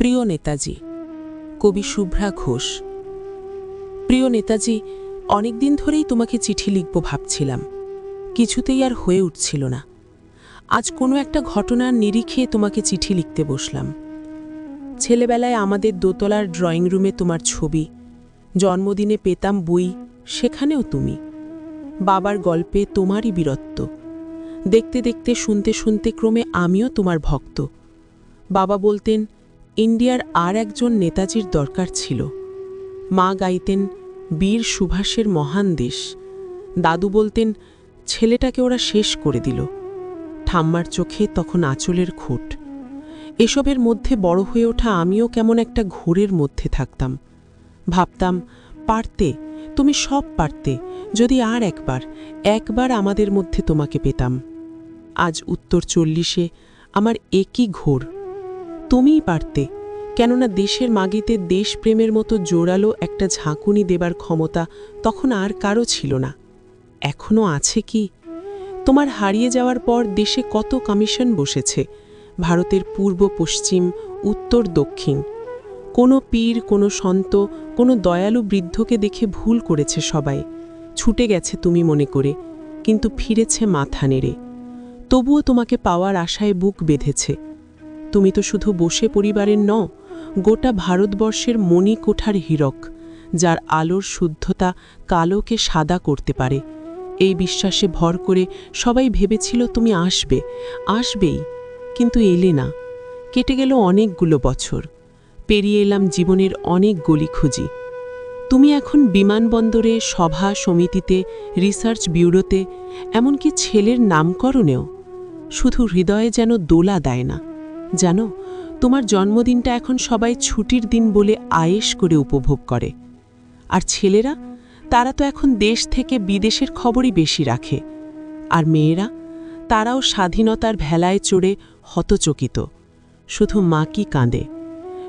প্রিয় নেতাজি, কবি শুভ্রা ঘোষ। প্রিয় নেতাজি, অনেকদিন ধরেই তোমাকে চিঠি লিখব ভাবছিলাম। কিছুতেই আর হয়ে উঠছিল না। আজ কোনো একটা ঘটনার নিরিখে তোমাকে চিঠি লিখতে বসলাম। ছেলেবেলায় আমাদের দোতলার ড্রয়িং রুমে তোমার ছবি, জন্মদিনে পেতাম বই, সেখানেও তুমি। বাবার গল্পে তোমারই বীরত্ব। দেখতে দেখতে, শুনতে শুনতে ক্রমে আমিও তোমার ভক্ত। বাবা বলতেন ইন্ডিয়ার আর একজন নেতাজির দরকার ছিল। মা গাইতেন, বীর সুভাষের মহান দেশ। দাদু বলতেন, ছেলেটাকে ওরা শেষ করে দিল। ঠাম্মার চোখে তখন আঁচলের খুঁট। এসবের মধ্যে বড় হয়ে ওঠা আমিও কেমন একটা ঘোরের মধ্যে থাকতাম। ভাবতাম, পারতে, তুমি সব পারতে, যদি আর একবার একবার আমাদের মধ্যে তোমাকে পেতাম। আজ উত্তর চল্লিশে আমার একই ঘোর। তুমিই পারতে। কেননা দেশের মাগিতে দেশপ্রেমের মতো জোরালো একটা ঝাঁকুনি দেবার ক্ষমতা তখন আর কারও ছিল না। এখনও আছে কি? তোমার হারিয়ে যাওয়ার পর দেশে কত কমিশন বসেছে? ভারতের পূর্ব পশ্চিম, উত্তর দক্ষিণ। কোনো পীর, কোনো সন্ত, কোনো দয়ালু বৃদ্ধকে দেখে ভুল করেছে সবাই। ছুটে গেছে তুমি মনে করে, কিন্তু ফিরেছে মাথা নেড়ে। তবুও তোমাকে পাওয়ার আশায় বুক বেঁধেছে। তুমি তো শুধু বসে পরিবারের ন গোটা ভারতবর্ষের মণিকোঠার হীরক, যার আলোর শুদ্ধতা কালোকে সাদা করতে পারে। এই বিশ্বাসে ভর করে সবাই ভেবেছিল তুমি আসবে, আসবেই, কিন্তু এলে না। কেটে গেল অনেকগুলো বছর, পেরিয়ে এলাম জীবনের অনেক গলি খুঁজি। তুমি এখন বিমানবন্দরে, সভা সমিতিতে, রিসার্চ ব্যুরোতে, এমনকি ছেলের নামকরণেও, শুধু হৃদয়ে যেন দোলা দেয় না। জানো, তোমার জন্মদিনটা এখন সবাই ছুটির দিন বলে আয়েশ করে উপভোগ করে। আর ছেলেরা, তারা তো এখন দেশ থেকে বিদেশের খবরই বেশি রাখে। আর মেয়েরা, তারাও স্বাধীনতার ভেলায় চড়ে হতচকিত। শুধু মা কি কাঁদে।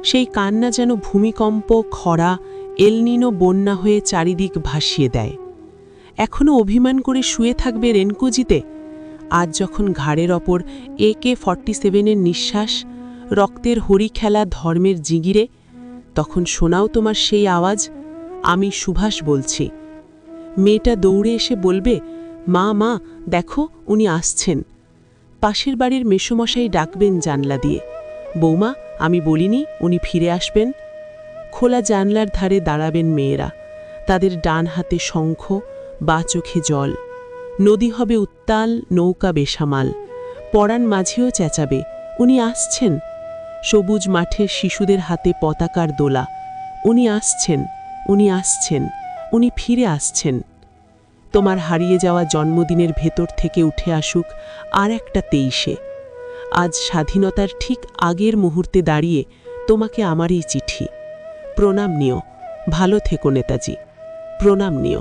সেই কান্না যেন ভূমিকম্প, খরা, এলনিনো বন্যা হয়ে চারিদিক ভাসিয়ে দেয়। এখনও অভিমান করে শুয়ে থাকবে রেনকুজিতে? আজ যখন ঘাড়ের ওপর এ কে ফর্টি সেভেনের নিঃশ্বাস, রক্তের হরি খেলা ধর্মের জিগিরে, তখন শোনাও তোমার সেই আওয়াজ, আমি সুভাষ বলছি। মেয়েটা দৌড়ে এসে বলবে, মা মা, দেখো, উনি আসছেন। পাশের বাড়ির মেসোমশাই ডাকবেন জানলা দিয়ে, বৌমা, আমি বলিনি উনি ফিরে আসবেন? খোলা জানলার ধারে দাঁড়াবেন মেয়েরা, তাদের ডান হাতে শঙ্খ, বা চোখে জল। নদী হবে উত্তাল, নৌকা বেসামাল। পরাণ মাঝিও চেঁচাবে। উনি আসছেন। সবুজ মাঠে শিশুদের হাতে পতাকার দোলা। উনি আসছেন উনি আসছেন, উনি ফিরে আসছেন। তোমার হারিয়ে যাওয়া জন্মদিনের ভেতর থেকে উঠে আসুক আর একটা তেইশে। আজ স্বাধীনতার ঠিক আগের মুহূর্তে দাঁড়িয়ে তোমাকে আমার এই চিঠি। প্রণাম নিও। ভালো থেকো নেতাজি। প্রণাম নিও।